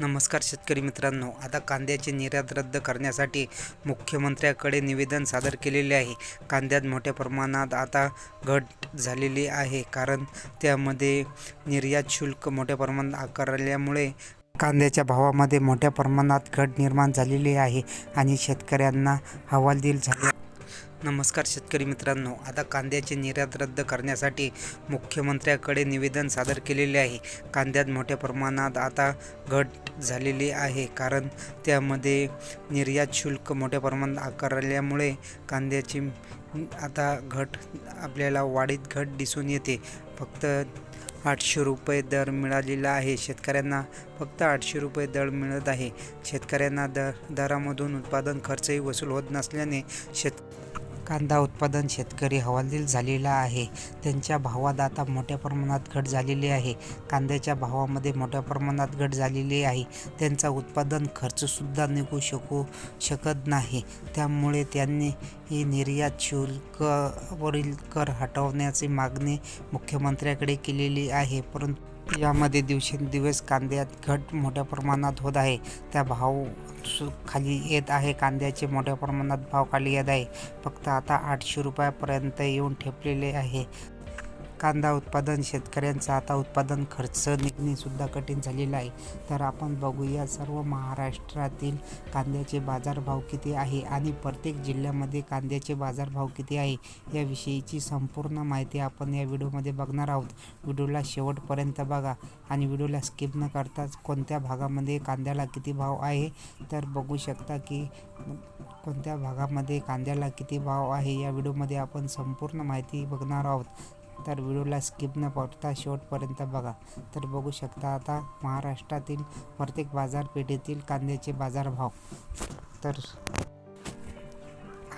नमस्कार शेतकरी मित्रांनो. आता कांद्याची निर्यात रद्द करण्यासाठी मुख्यमंत्र्याकडे निवेदन सादर केलेले आहे. कांद्यात मोठ्या प्रमाणात आता घट झालेली आहे कारण त्यामध्ये निर्यात शुल्क मोठ्या प्रमाणात आकारल्यामुळे कांद्याच्या भावामध्ये मोठ्या प्रमाणात घट निर्माण झालेली आहे आणि शेतकऱ्यांना हवालदिल झाले नमस्कार शेतकरी मित्रांनो. आता कांद्याची निर्यात रद्द करण्यासाठी मुख्यमंत्र्याकडे निवेदन सादर केलेले आहे. कांद्यात मोठ्या प्रमाणात आता घट झालेली आहे. कारण त्यामध्ये निर्यात शुल्क मोठ्या प्रमाणात आकारल्यामुळे कांद्याची आता घट आपल्याला वाढीत घट दिसून येते. फक्त आठशे रुपये दर मिळालेला आहे. शेतकऱ्यांना फक्त आठशे रुपये दर मिळत आहे. शेतकऱ्यांना दर दरामधून उत्पादन खर्चही वसूल होत नसल्याने शेत कांदा उत्पादन शेतकरी हवालदिल झालेला आहे. त्यांच्या भावात आता मोठ्या प्रमाणात घट झालेली आहे. कांद्याच्या भावामध्ये मोठ्या प्रमाणात घट झालेली आहे. त्यांचा उत्पादन खर्चसुद्धा निघू शकू शकत नाही. त्यामुळे त्यांनी ही निर्यात शुल्कवरील कर हटवण्याची मागणी मुख्यमंत्र्याकडे केलेली आहे. परंतु यामध्ये दिवसेंदिवस कांद्यात घट मोठ्या प्रमाणात होत आहे. त्या भाव सु- खाली येत आहे. कांद्याचे मोठ्या प्रमाणात भाव खाली येत आहे. फक्त आता आठशे रुपयापर्यंत येऊन ठेपलेले आहे. कांदा उत्पादन शेतकऱ्यांचा आता उत्पादन खर्च निघणेसुद्धा कठीण झालेला आहे. तर आपण बघूया सर्व महाराष्ट्रातील कांद्याचे बाजारभाव किती आहे आणि प्रत्येक जिल्ह्यामध्ये कांद्याचे बाजारभाव किती आहे याविषयीची संपूर्ण माहिती आपण या व्हिडिओमध्ये बघणार आहोत. व्हिडिओला शेवटपर्यंत बघा आणि व्हिडिओला स्किप न करताच कोणत्या भागामध्ये कांद्याला किती भाव आहे तर बघू शकता की कोणत्या भागामध्ये कांद्याला किती भाव आहे या व्हिडिओमध्ये आपण संपूर्ण माहिती बघणार आहोत. तर व्हिडिओला स्किप न करता शेवटपर्यंत बघा. तर बघू शकता आता महाराष्ट्रातील प्रत्येक बाजारपेठेतील कांद्याचे बाजारभाव. तर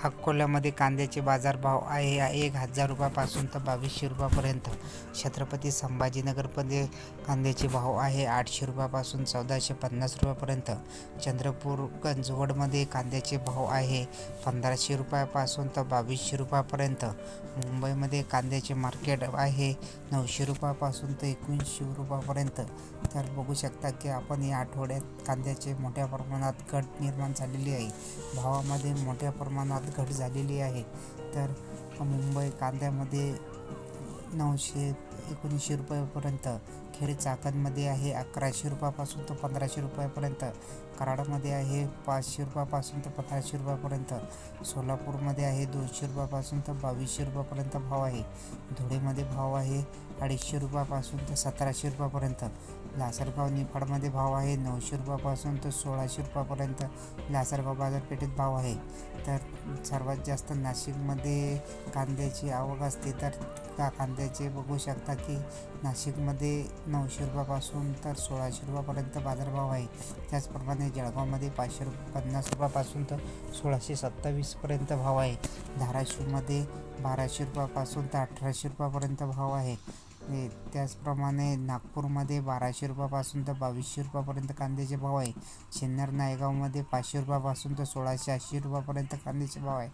अकोल्यामध्ये कांद्याचे बाजारभाव आहे. एक हजार रुपयापासून तर बावीसशे रुपयापर्यंत. छत्रपती संभाजीनगरमध्ये कांद्याचे भाव आहे आठशे रुपयापासून चौदाशे पन्नास रुपयापर्यंत. चंद्रपूर गंजवडमध्ये कांद्याचे भाव आहे पंधराशे रुपयापासून तर बावीसशे रुपयापर्यंत. मुंबईमध्ये कांद्याचे मार्केट आहे नऊशे रुपयापासून तर एकोणीसशे रुपयापर्यंत. तर बघू शकता की आपण या आठवड्यात कांद्याचे मोठ्या प्रमाणात घट निर्माण झालेली आहे. भावामध्ये मोठ्या प्रमाणात घट झालेली आहे. तर मुंबई कांद्यामध्ये नऊशे एकोणीसशे रुपयापर्यंत खेड चाकणमध्ये आहे. अकराशे रुपयापासून तर पंधराशे रुपयापर्यंत. कराडमध्ये आहे पाचशे रुपयापासून तर पंधराशे रुपयापर्यंत. सोलापूरमध्ये आहे दोनशे रुपयापासून तर बावीसशे रुपयापर्यंत भाव आहे. धुळेमध्ये भाव आहे अडीचशे रुपयापासून तर सतराशे रुपयापर्यंत. लासरगाव निफाडमध्ये भाव आहे नऊशे रुपयापासून तर सोळाशे रुपयापर्यंत. लासरगाव बाजारपेठेत भाव आहे. तर सर्वात जास्त नाशिकमध्ये कांद्याची आवक असते तर का कांद्याचे बघू शकता की नाशिकमध्ये नऊशे रुपयापासून तर सोळाशे रुपयापर्यंत बाजारभाव आहे. त्याचप्रमाणे जळगावमध्ये पाचशे रुप पन्नास रुपयापासून तर सोळाशे सत्तावीसपर्यंत भाव आहे. धाराशिवमध्ये बाराशे रुपयापासून तर अठराशे रुपयापर्यंत भाव आहे. त्याचप्रमाणे नागपूरमध्ये बाराशे रुपयापासून तर बावीसशे रुपयापर्यंत कांद्याचे भाव आहे. सिन्नर नायगावमध्ये पाचशे रुपयापासून तर सोळाशे ऐंशी रुपयापर्यंत कांद्याचे भाव आहे.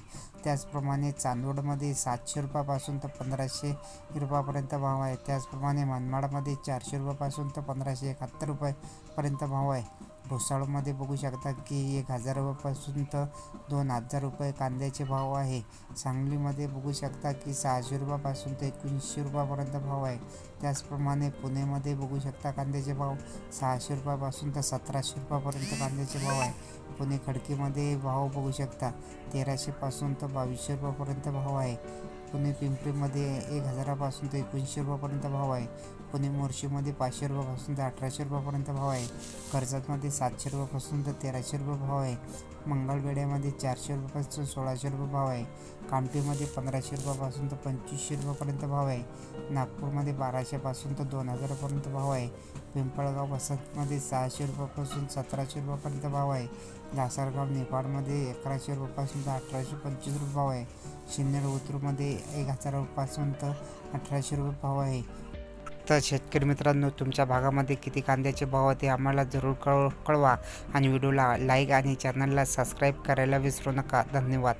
त्याचप्रमाणे चांदवडमध्ये सातशे रुपयापासून तर पंधराशे रुपयापर्यंत भाव आहे. त्याचप्रमाणे मनमाडमध्ये चारशे रुपयापासून तर पंधराशे एकाहत्तर रुपयापर्यंत भाव आहे. भुसावळमध्ये बघू शकता की एक हजार रुपयापासून तर दोन हजार रुपये कांद्याचे भाव आहे. सांगलीमध्ये बघू शकता की सहाशे रुपयापासून ते एकोणीसशे रुपयापर्यंत भाव आहे. त्याचप्रमाणे पुणेमध्ये बघू शकता कांद्याचे भाव सहाशे रुपयापासून तर सतराशे रुपयापर्यंत कांद्याचे भाव आहे. पुणे खडकीमध्ये भाव बघू शकता तेराशेपासून तर बावीसशे रुपयापर्यंत भाव आहे. पुणे पिंपरीमध्ये एक हजारापासून ते एकोणीसशे रुपयापर्यंत भाव आहे. पुणे मोर्शीमध्ये पाचशे रुपयापासून ते अठराशे रुपयापर्यंत भाव आहे. कर्जतमध्ये सातशे रुपयापासून तर तेराशे रुपये भाव आहे. मंगळवेढ्यामध्ये चारशे रुपयापासून सोळाशे रुपये भाव आहे. कामठीमध्ये पंधराशे रुपयापासून तर पंचवीसशे रुपयापर्यंत भाव आहे. नागपूरमध्ये बाराशे सहाशेपासून तर दोन हजारापर्यंत भाव आहे. पिंपळगाव वसंतमध्ये सहाशे रुपयापासून सतराशे रुपयापर्यंत भाव आहे. लासलगाव नेपाळमध्ये अकराशे रुपयापासून तर अठराशे पंचवीस रुपये भाव आहे. सिन्नर उतरूमध्ये एक हजार रुपयापासून तर अठराशे रुपये भाव आहे. तर शेतकरी मित्रांनो तुमच्या भागामध्ये किती कांद्याचे भाव ते आम्हाला जरूर कळ कळवा. आणि व्हिडिओला लाईक आणि चॅनलला सबस्क्राईब करायला विसरू नका. धन्यवाद.